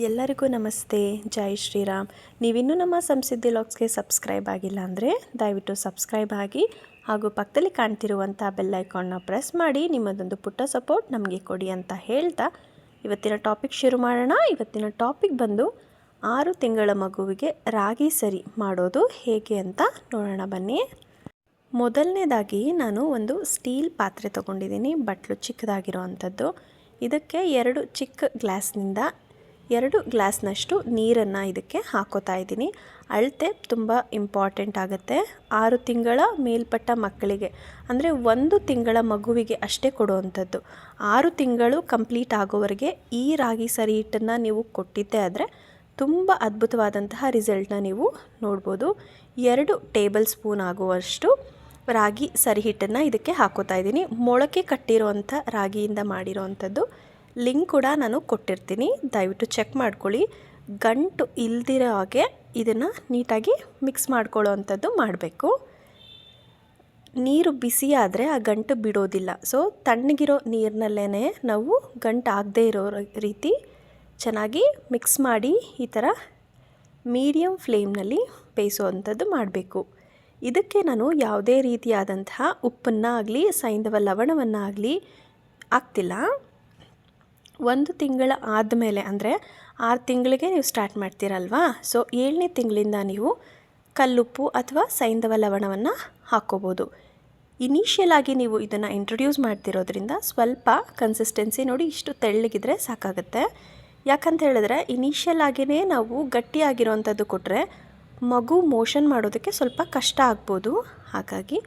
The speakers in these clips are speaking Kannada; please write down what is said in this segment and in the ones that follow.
ಎಲ್ಲರಿಗೂ ನಮಸ್ತೆ. ಜೈ ಶ್ರೀರಾಮ್. ನೀವಿನ್ನೂ ನಮ್ಮ ಸಂಸಿದ್ಧಿ ಲಾಕ್ಸ್ಗೆ ಸಬ್ಸ್ಕ್ರೈಬ್ ಆಗಿಲ್ಲ ಅಂದರೆ ದಯವಿಟ್ಟು ಸಬ್ಸ್ಕ್ರೈಬ್ ಆಗಿ ಹಾಗೂ ಪಕ್ಕದಲ್ಲಿ ಕಾಣ್ತಿರುವಂಥ ಬೆಲ್ ಐಕಾನ್ನ ಪ್ರೆಸ್ ಮಾಡಿ ನಿಮ್ಮದೊಂದು ಪುಟ್ಟ ಸಪೋರ್ಟ್ ನಮಗೆ ಕೊಡಿ ಅಂತ ಹೇಳ್ತಾ ಇವತ್ತಿನ ಟಾಪಿಕ್ ಶುರು ಮಾಡೋಣ. ಇವತ್ತಿನ ಟಾಪಿಕ್ ಬಂದು ಆರು ತಿಂಗಳ ಮಗುವಿಗೆ ರಾಗಿ ಸರಿ ಮಾಡೋದು ಹೇಗೆ ಅಂತ ನೋಡೋಣ ಬನ್ನಿ. ಮೊದಲನೇದಾಗಿ ನಾನು ಒಂದು ಸ್ಟೀಲ್ ಪಾತ್ರೆ ತೊಗೊಂಡಿದ್ದೀನಿ. ಬಟ್ಲು ಚಿಕ್ಕದಾಗಿರೋ ಅಂಥದ್ದು ಇದಕ್ಕೆ ಎರಡು ಚಿಕ್ಕ ಗ್ಲಾಸ್ನಿಂದ ಎರಡು ಗ್ಲಾಸ್ನಷ್ಟು ನೀರನ್ನು ಇದಕ್ಕೆ ಹಾಕೋತಾ ಇದ್ದೀನಿ. ಅಳತೆ ತುಂಬ ಇಂಪಾರ್ಟೆಂಟ್ ಆಗುತ್ತೆ. ಆರು ತಿಂಗಳ ಮೇಲ್ಪಟ್ಟ ಮಕ್ಕಳಿಗೆ, ಅಂದರೆ ಒಂದು ತಿಂಗಳ ಮಗುವಿಗೆ ಅಷ್ಟೇ ಕೊಡುವಂಥದ್ದು. ಆರು ತಿಂಗಳು ಕಂಪ್ಲೀಟ್ ಆಗೋವರೆಗೆ ಈ ರಾಗಿ ಸರಿ ಹಿಟ್ಟನ್ನು ನೀವು ಕೊಟ್ಟಿದ್ದೇ ಆದರೆ ತುಂಬ ಅದ್ಭುತವಾದಂತಹ ರಿಸಲ್ಟನ್ನ ನೀವು ನೋಡ್ಬೋದು. ಎರಡು ಟೇಬಲ್ ಸ್ಪೂನ್ ಆಗುವಷ್ಟು ರಾಗಿ ಸರಿ ಹಿಟ್ಟನ್ನು ಇದಕ್ಕೆ ಹಾಕೋತಾ ಇದ್ದೀನಿ. ಮೊಳಕೆ ಕಟ್ಟಿರುವಂಥ ರಾಗಿಯಿಂದ ಮಾಡಿರೋವಂಥದ್ದು ಲಿಂಕ್ ಕೂಡ ನಾನು ಕೊಟ್ಟಿರ್ತೀನಿ. ದಯವಿಟ್ಟು ಚೆಕ್ ಮಾಡ್ಕೊಳ್ಳಿ. ಗಂಟು ಇಲ್ದಿರೋ ಹಾಗೆ ಇದನ್ನು ನೀಟಾಗಿ ಮಿಕ್ಸ್ ಮಾಡ್ಕೊಳ್ಳೋ ಅಂಥದ್ದು ಮಾಡಬೇಕು. ನೀರು ಬಿಸಿ ಆದರೆ ಆ ಗಂಟು ಬಿಡೋದಿಲ್ಲ. ಸೊ ತಣ್ಣಗಿರೋ ನೀರಿನಲ್ಲೇ ನಾವು ಗಂಟು ಆಗದೇ ಇರೋ ರೀತಿ ಚೆನ್ನಾಗಿ ಮಿಕ್ಸ್ ಮಾಡಿ ಈ ಥರ ಮೀಡಿಯಮ್ ಫ್ಲೇಮ್ನಲ್ಲಿ ಬೇಯಿಸುವಂಥದ್ದು ಮಾಡಬೇಕು. ಇದಕ್ಕೆ ನಾನು ಯಾವುದೇ ರೀತಿಯಾದಂತಹ ಉಪ್ಪನ್ನಾಗಲಿ, ಸೈಂಧವ ಲವಣವನ್ನಾಗಲಿ ಆಗ್ತಿಲ್ಲ ಒಂದು ತಿಂಗಳ ಆದಮೇಲೆ ಅಂದರೆ ಆರು ತಿಂಗಳಿಗೆ ನೀವು ಸ್ಟಾರ್ಟ್ ಮಾಡ್ತೀರಲ್ವಾ? ಸೊ ಏಳನೇ ತಿಂಗಳಿಂದ ನೀವು ಕಲ್ಲುಪ್ಪು ಅಥವಾ ಸೈಂಧವ ಲವಣವನ್ನು ಹಾಕ್ಕೋಬೋದು ಇನಿಷಿಯಲ್ ಆಗಿ ನೀವು ಇದನ್ನು ಇಂಟ್ರೊಡ್ಯೂಸ್ ಮಾಡ್ತಿರೋದ್ರಿಂದ ಸ್ವಲ್ಪ ಕನ್ಸಿಸ್ಟೆನ್ಸಿ ನೋಡಿ ಇಷ್ಟು ತೆಳ್ಳಗಿದ್ರೆ ಸಾಕಾಗುತ್ತೆ. ಯಾಕಂತ ಹೇಳಿದ್ರೆ ಇನಿಷಿಯಲ್ ಆಗಿಯೇ ನಾವು ಗಟ್ಟಿಯಾಗಿರೋವಂಥದ್ದು ಕೊಟ್ಟರೆ ಮಗು ಮೋಷನ್ ಮಾಡೋದಕ್ಕೆ ಸ್ವಲ್ಪ ಕಷ್ಟ ಆಗ್ಬೋದು. ಹಾಗಾಗಿ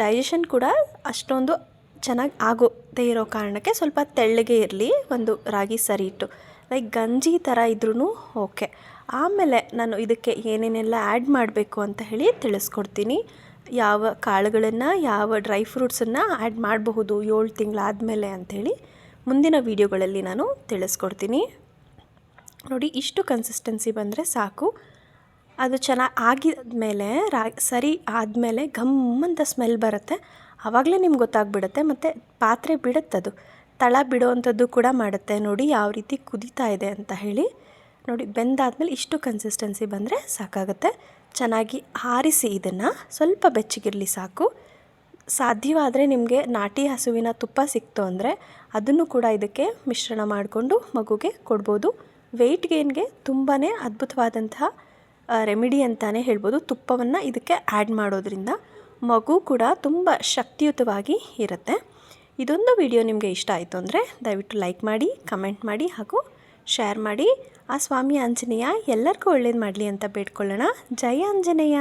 ಡೈಜೆಷನ್ ಕೂಡ ಅಷ್ಟೊಂದು ಚೆನ್ನಾಗಿ ಆಗೋದೇ ಇರೋ ಕಾರಣಕ್ಕೆ ಸ್ವಲ್ಪ ತೆಳ್ಳಗೆ ಇರಲಿ, ಒಂದು ರಾಗಿ ಸರಿ ಇಟ್ಟು. ಲೈಕ್ ಗಂಜಿ ಥರ ಇದ್ರೂ ಓಕೆ. ಆಮೇಲೆ ನಾನು ಇದಕ್ಕೆ ಏನೇನೆಲ್ಲ ಆ್ಯಡ್ ಮಾಡಬೇಕು ಅಂತ ಹೇಳಿ ತಿಳಿಸ್ಕೊಡ್ತೀನಿ. ಯಾವ ಕಾಳುಗಳನ್ನು, ಯಾವ ಡ್ರೈ ಫ್ರೂಟ್ಸನ್ನು ಆ್ಯಡ್ ಮಾಡಬಹುದು ಏಳು ತಿಂಗಳಾದಮೇಲೆ ಅಂಥೇಳಿ ಮುಂದಿನ ವೀಡಿಯೋಗಳಲ್ಲಿ ನಾನು ತಿಳಿಸ್ಕೊಡ್ತೀನಿ. ನೋಡಿ, ಇಷ್ಟು ಕನ್ಸಿಸ್ಟೆನ್ಸಿ ಬಂದರೆ ಸಾಕು. ಅದು ಚೆನ್ನಾಗಿ ಆಗಿದ ಮೇಲೆ ರಾ, ಸರಿ ಆದಮೇಲೆ ಘಮ್ ಸ್ಮೆಲ್ ಬರುತ್ತೆ. ಆವಾಗಲೇ ನಿಮ್ಗೆ ಗೊತ್ತಾಗ್ಬಿಡುತ್ತೆ, ಮತ್ತು ಪಾತ್ರೆ ಬಿಡುತ್ತದು. ತಳ ಬಿಡುವಂಥದ್ದು ಕೂಡ ಮಾಡುತ್ತೆ. ನೋಡಿ ಯಾವ ರೀತಿ ಕುದೀತಾ ಇದೆ ಅಂತ ಹೇಳಿ. ನೋಡಿ, ಬೆಂದಾದಮೇಲೆ ಇಷ್ಟು ಕನ್ಸಿಸ್ಟೆನ್ಸಿ ಬಂದರೆ ಸಾಕಾಗುತ್ತೆ. ಚೆನ್ನಾಗಿ ಹಾರಿಸಿ ಇದನ್ನು. ಸ್ವಲ್ಪ ಬೆಚ್ಚಗಿರಲಿ ಸಾಕು. ಸಾಧ್ಯವಾದರೆ ನಿಮಗೆ ನಾಟಿ ಹಸುವಿನ ತುಪ್ಪ ಸಿಕ್ತು ಅಂದರೆ ಅದನ್ನು ಕೂಡ ಇದಕ್ಕೆ ಮಿಶ್ರಣ ಮಾಡಿಕೊಂಡು ಮಗುಗೆ ಕೊಡ್ಬೋದು. ವೆಯ್ಟ್ ಗೇನ್ಗೆ ತುಂಬಾ ಅದ್ಭುತವಾದಂತಹ ರೆಮಿಡಿ ಅಂತಲೇ ಹೇಳ್ಬೋದು. ತುಪ್ಪವನ್ನು ಇದಕ್ಕೆ ಆ್ಯಡ್ ಮಾಡೋದ್ರಿಂದ. ಮಗು ಕೂಡ ತುಂಬ ಶಕ್ತಿಯುತವಾಗಿ ಇರುತ್ತೆ. ಇದೊಂದು ವಿಡಿಯೋ ನಿಮಗೆ ಇಷ್ಟ ಆಯಿತು ಅಂದರೆ ದಯವಿಟ್ಟು ಲೈಕ್ ಮಾಡಿ, ಕಮೆಂಟ್ ಮಾಡಿ ಹಾಗೂ ಶೇರ್ ಮಾಡಿ. ಆ ಸ್ವಾಮಿ ಆಂಜನೇಯ ಎಲ್ಲರಿಗೂ ಒಳ್ಳೇದು ಮಾಡಲಿ ಅಂತ ಬೇಡ್ಕೊಳ್ಳೋಣ. ಜಯ ಆಂಜನೇಯ!